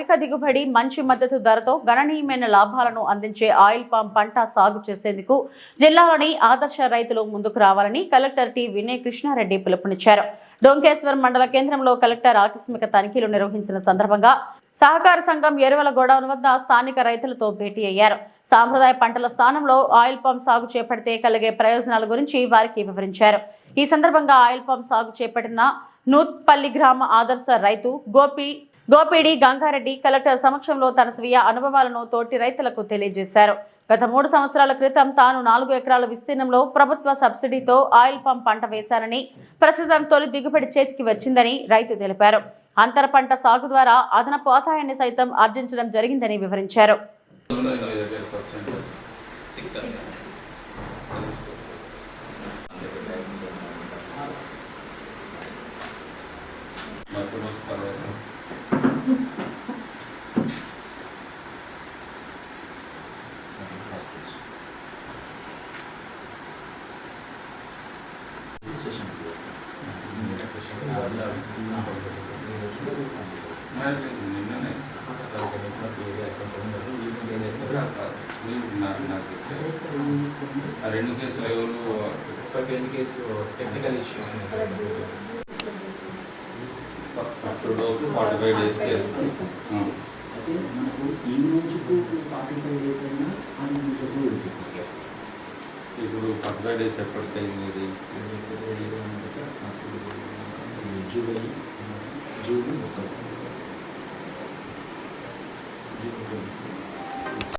అధిక దిగుబడి మంచి మద్దతు ధరతో గణనీయమైన లాభాలను అందించే ఆయిల్ పామ్ పంట సాగు చేసేందుకు జిల్లాలోని ఆదర్శ రైతులు ముందుకు రావాలని కలెక్టర్ టి వినయ్ కృష్ణారెడ్డి పిలుపునిచ్చారు. డొంకేశ్వర్ మండల కేంద్రంలో కలెక్టర్ ఆకస్మిక తనిఖీలు నిర్వహించిన సందర్భంగా సహకార సంఘం ఎరువుల గోడౌన్ వద్ద స్థానిక రైతులతో భేటీ అయ్యారు. సాంప్రదాయ పంటల స్థానంలో ఆయిల్ పంప్ సాగు చేపడితే కలిగే ప్రయోజనాల గురించి వారికి వివరించారు. ఈ సందర్భంగా ఆయిల్ పంప్ సాగు చేపట్టిన నూత్పల్లి గ్రామ ఆదర్శ రైతు గోపి గోపిడి గంగారెడ్డి కలెక్టర్ సమక్షంలో తన స్వీయ అనుభవాలను తోటి రైతులకు తెలియజేశారు. గత మూడు సంవత్సరాల క్రితం తాను నాలుగు ఎకరాల విస్తీర్ణంలో ప్రభుత్వ సబ్సిడీతో ఆయిల్ పంప్ పంట వేశానని ప్రస్తుతం తొలి దిగుబడి చేతికి వచ్చిందని రైతు తెలిపారు. అంతర పంట సాగు ద్వారా అదనపు ఆదాయాన్ని సైతం ఆర్జించడం జరిగిందని వివరించారు. నాకు రెండు కేసులు ఎవరు technical issues first dose forty five days అయితే మనకు ఈ రోజుకు ఫార్టీ ఫైవ్ డేస్ అయినా అది మీకు సార్ ఇప్పుడు ఫార్టీ ఫైవ్ డేస్ ఎప్పటికైంది ఇది జూలై ఏమంటే సార్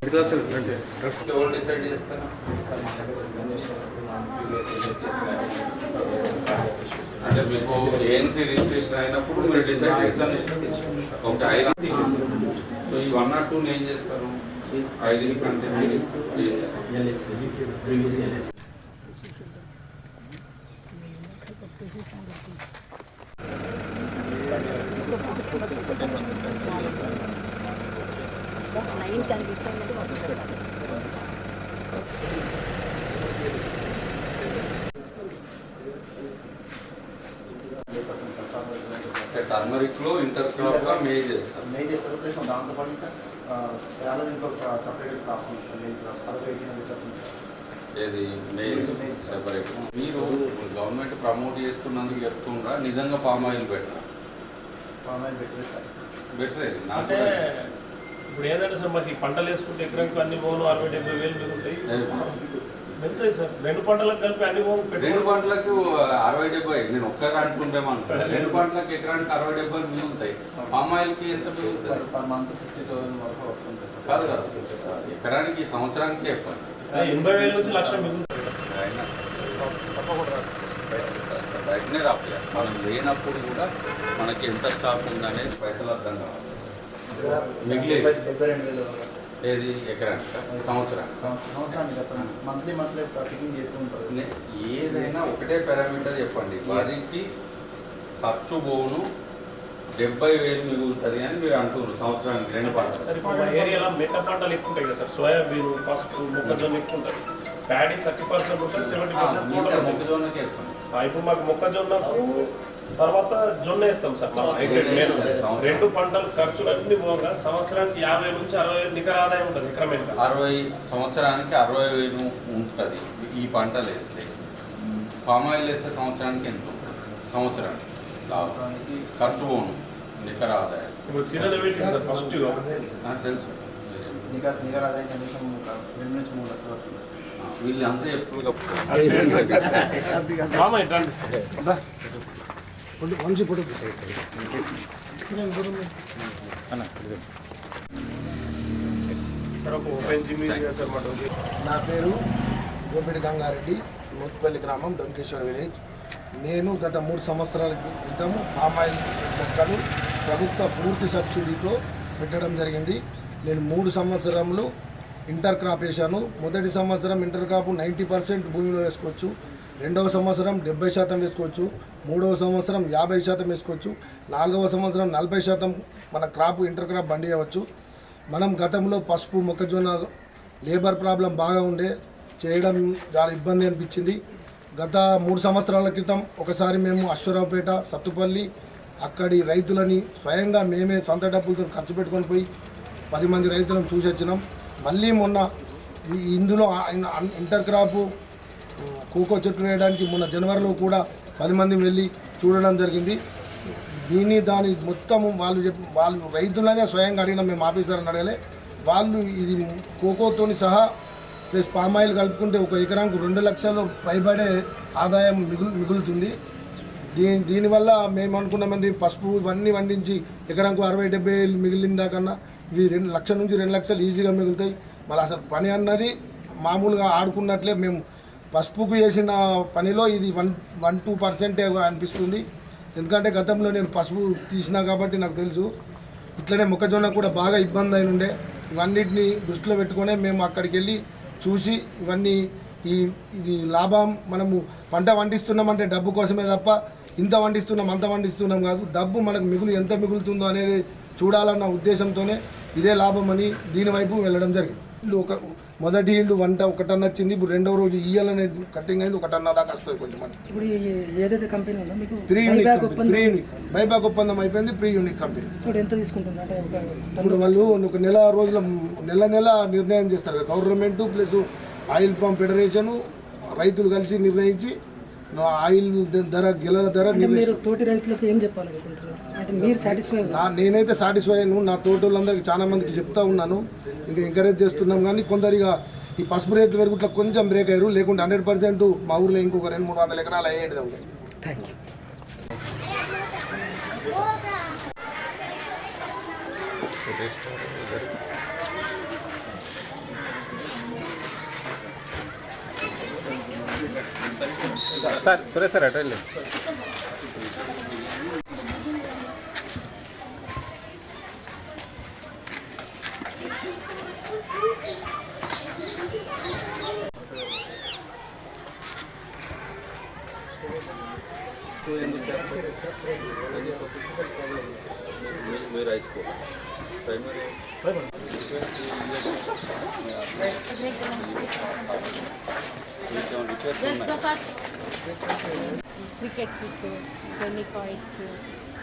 నాకు ఈ జూలై జూన్ సార్ జూన్ ఎవరు డిసైడ్ చేస్తారా సార్ మా దగ్గర గణేష్ ప్రీవియస్ ఇండస్ట్రీస్ కానీ అంటే మీకు ఏఎన్సీ రిజిస్ట్రేషన్ అయినప్పుడు మీరు డిసైడ్ చేస్తారు ఓకే ఐదు సో ఈ వన్ నాట్ టూ ఏం చేస్తారు ఐదు అంటే ఎల్ఎస్సి ఎల్ఎస్సి టర్మరిక్లో ఇంటర్ క్రాప్గా మే చేస్తారు. మెయిన్ చేస్తారు. ప్లస్ దాంతోపాటు ఇంకా యాభై ఇంకొక సపరేట్ క్రాప్ ఏది? మే సెపరేట్ మీరు గవర్నమెంట్ ప్రమోట్ చేసుకున్నందుకు చెప్తుండ్రా. నిజంగా palm oil better online better sir. బెటరే నాకు ఇప్పుడు ఏంటంటే సార్ మనకి పంటలు వేసుకుంటే ఎకరానికి అన్ని పోను అరవై డెబ్బై వేలు మిగులుతాయి. మిగులుతాయి సార్. రెండు పంటలకు కలిపి అన్ని పోను రెండు పంటలకు అరవై డెబ్బై. నేను ఒక్కగా అనుకుంటేమనుకుంటా రెండు పంటలకు ఎకరానికి అరవై డెబ్బై మిగులుతాయి. పామ్ ఆయిల్కి ఎంత మిగులుతుంది పర్ మంత్ ఫిఫ్టీ థౌసండ్ వరకు వస్తుంది సార్. కాదు కాదు. ఎకరానికి సంవత్సరానికి ఎనభై వేల నుంచి లక్ష మిగులుతాయి. అయినా బయటనే రావాలి మనం లేనప్పుడు కూడా మనకి ఎంత స్టాక్ ఉందనేది పైసలు అర్థం కావాలి. మిగిలి. ఏది? ఎకరానికి సంవత్సరానికి? ఏదైనా ఒకటే పారామీటర్ చెప్పండి. వారికి ఖర్చు పోను డెబ్బై వేలు మిగులుతుంది అని మీరు అంటున్నారు సంవత్సరానికి రెండు పంటలు. సార్ ఇప్పుడు మా ఏరియాలో మెట్ట పంటలు ఎక్కువ ఉంటాయి కదా సార్. సోయాబీన్ పసుపు మొక్కజొన్న ఎక్కువ ఉంటాయి. ప్యాడీ థర్టీ పర్సెంట్ ఉంటుంది సెవెంటీ పర్సెంట్ మిగతా మొక్కజొన్నకి చెప్పండి ఇప్పుడు మాకు మొక్కజొన్నకు తర్వాత జొన్న వేస్తాం సార్. మేలు రెండు పంటలు ఖర్చులన్నీ పోగా సంవత్సరానికి యాభై నుంచి అరవై వేలు నికర ఆదాయం ఉంటుంది ఎకరమైన? అరవై సంవత్సరానికి అరవై వేలు ఉంటుంది ఈ పంటలు వేస్తే. పామ్ ఆయిల్ వేస్తే సంవత్సరానికి ఎంత? ఉంటుంది సంవత్సరానికి. లాభం సంవత్సరానికి ఖర్చు పోను. నికర ఆదాయం. ఇప్పుడు తినది వేసింది సార్ ఫస్ట్ నాకు తెలుసు. నిగర్ ఆదాయం కనీసం రెండు నుంచి మూడు లక్షలు వస్తుంది. ఎప్పుడు నా పేరు గోపిడి గంగారెడ్డి నూత్పల్లి గ్రామం డొంకేశ్వర్ విలేజ్. నేను గత మూడు సంవత్సరాల క్రితం పామాయిల్ మొక్కలు ప్రభుత్వ పూర్తి సబ్సిడీతో పెట్టడం జరిగింది. నేను మూడు సంవత్సరములు ఇంటర్ క్రాప్ వేశాను. మొదటి సంవత్సరం ఇంటర్ క్రాప్ నైంటీ పర్సెంట్ భూమిలో వేసుకోవచ్చు. రెండవ సంవత్సరం డెబ్బై శాతం వేసుకోవచ్చు. మూడవ సంవత్సరం యాభై శాతం వేసుకోవచ్చు. నాలుగవ సంవత్సరం నలభై శాతం మన క్రాప్ ఇంటర్ క్రాప్ బండి చేయవచ్చు మనం గతంలో పసుపు మొక్కజొన్న లేబర్ ప్రాబ్లం బాగా ఉండే చేయడం చాలా ఇబ్బంది అనిపించింది. గత మూడు సంవత్సరాల క్రితం ఒకసారి మేము అశ్వరావుపేట సత్తుపల్లి అక్కడి రైతులని స్వయంగా మేమే సొంత డబ్బులతో ఖర్చు పెట్టుకొని పోయి పది మంది రైతులను చూసి వచ్చినాం మళ్ళీ మొన్న ఇందులో ఇంటర్ క్రాపు కోకో చెట్లు వేయడానికి మొన్న జనవరిలో కూడా పది మంది వెళ్ళి చూడడం జరిగింది. దీని దాని మొత్తము వాళ్ళు చెప్ వాళ్ళు రైతులనే స్వయంగా అడిగిన మేము ఆఫీసర్ని అడగలే. వాళ్ళు ఇది కోకోతోని సహా ప్లస్ పామ్ ఆయిల్ కలుపుకుంటే ఒక ఎకరానికి రెండు లక్షలు పైబడే ఆదాయం మిగులు మిగులుతుంది. దీని దీనివల్ల మేము అనుకున్నామండి పసుపు ఇవన్నీ వండించి ఎకరానికి అరవై డెబ్బై మిగిలిందాకన్నా మిగిలిన దాకన్నా ఇవి రెండు లక్షల నుంచి రెండు లక్షలు ఈజీగా మిగులుతాయి మళ్ళీ అసలు పని అన్నది మామూలుగా ఆడుకున్నట్లే మేము పసుపుకు చేసిన పనిలో ఇది వన్ వన్ టూ పర్సెంటే అనిపిస్తుంది. ఎందుకంటే గతంలో నేను పసుపు తీసినా కాబట్టి నాకు తెలుసు. ఇట్లనే మొక్కజొన్న కూడా బాగా ఇబ్బంది అయిన ఉండే. ఇవన్నిటిని దృష్టిలో పెట్టుకునే మేము అక్కడికి వెళ్ళి చూసి ఇవన్నీ ఈ ఇది లాభం మనము పంట వండిస్తున్నామంటే డబ్బు కోసమే తప్ప ఇంత వండిస్తున్నాం అంత వండిస్తున్నాం కాదు. డబ్బు మనకు మిగులు ఎంత మిగులుతుందో అనేది చూడాలన్న ఉద్దేశంతోనే ఇదే లాభం అని దీని వైపు వెళ్ళడం జరిగింది. ఇల్లు ఒక మొదటి ఇల్లు వంట ఒక టన్ వచ్చింది. ఇప్పుడు రెండవ రోజు ఇయ్యాలనే కటింగ్ అయింది. ఒక టన్ దాకా వస్తుంది కొంచెం ఇప్పుడు ఈ ఏదైతే కంపెనీ ఉందో మీకు ప్రీ యూనిట్ బైబ్యాక్ ఒప్పందం ప్రీ యూనిట్ బైబ్యాక్ ఒప్పందం అయిపోయింది. ప్రీ యూనిట్ కంపెనీ ఇప్పుడు ఎంత తీసుకుంటుంది అంటే ఒక ఇప్పుడు వాళ్ళు ఒక నెల రోజుల నెల నెల నిర్ణయం చేస్తారు. Government plus oil palm federation రైతులు కలిసి నిర్ణయించి ఆయిల్ ధర గిలల ధర మీరు నిర్ణయిస్తారు తోటి రైతులకు ఏం చెప్పాలనుకుంటున్నారు అంటే మీరు సాటిస్ఫై నా నేనైతే సాటిస్ఫై అయ్యాను. నా తోటోళ్ళందరికీ చాలా మందికి చెప్తా ఉన్నాను. ఇంకా ఎంకరేజ్ చేస్తున్నాం కానీ కొందరిగా ఈ పసుపు రేట్లు పెరుగుట్లా కొంచెం బ్రేక్ అయ్యారు. లేకుంటే హండ్రెడ్ పర్సెంట్ మా ఊర్లో ఇంకొక రెండు మూడు వందల ఎకరాలు అయ్యేది thank you sir Suresh sir అటు వెళ్ళి మీరు high school primary cricket kit tennikoits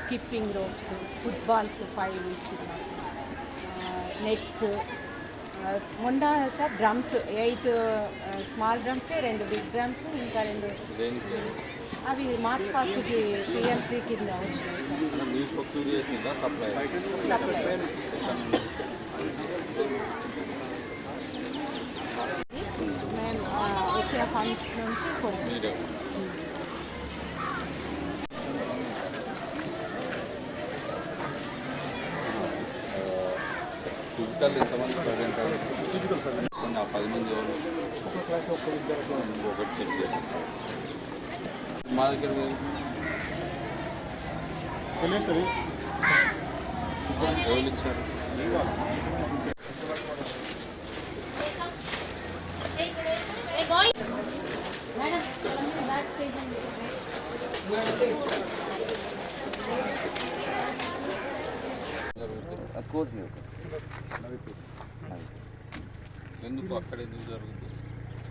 skipping ropes footballs five ఇచ్చింది నెట్స్ మొన్న sir drums eight small drums రెండు బిగ్ డ్రమ్స్ ఇంకా రెండు అవి మార్చ్ ఫస్ట్కి పిఎంసీ కింద సార్. సప్లై మేము ఆ, వచ్చిన ఫండ్స్ నుంచి కొన్ని ఫిజికల్ ఎంతమంది ప్రజెంట్ ఆ పది మంది ఒకటి చెక్ మా దగ్గర ఇచ్చారు కోజ్ లేవు ఎందుకు అక్కడ ఎందుకు జరుగుతుంది?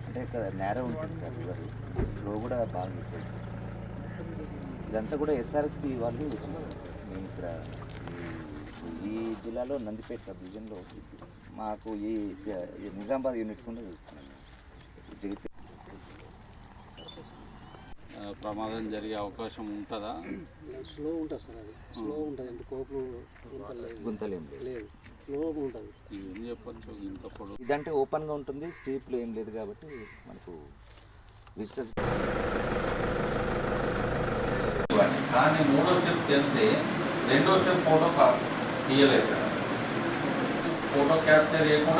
అంటే ఇక్కడ నేర ఉంటుంది సార్ ఫ్లో కూడా బాగా ఉంటుంది. ఇదంతా కూడా ఎస్ఆర్ఎస్పి వాళ్ళు చూస్తారు సార్. మేము ఇక్కడ ఈ- జిల్లాలో నందిపేట సబ్ డివిజన్లో మాకు ఈ నిజామాబాద్ యూనిట్ కూడా చూస్తున్నాం జగిత్యాల ఆ, ప్రమాదం జరిగే అవకాశం ఉంటుందా? స్లో ఉంటుంది సార్ అది. స్లో ఉంటుంది అంటే కోపు లేదు గుంతలేం లేదు లేదు స్లో ఉంటుంది ఏం చెప్పొచ్చు? ఇంత పొడవు. ఇదంటే ఓపెన్గా ఉంటుంది స్ట్రీట్లో ఏం లేదు కాబట్టి మనకు విజిటర్స్ కానీ మూడో స్టెప్ తెలితే రెండో స్టెప్ ఫోటో తీయలేదు. ఫోటో క్యాప్చర్ చేయకుండా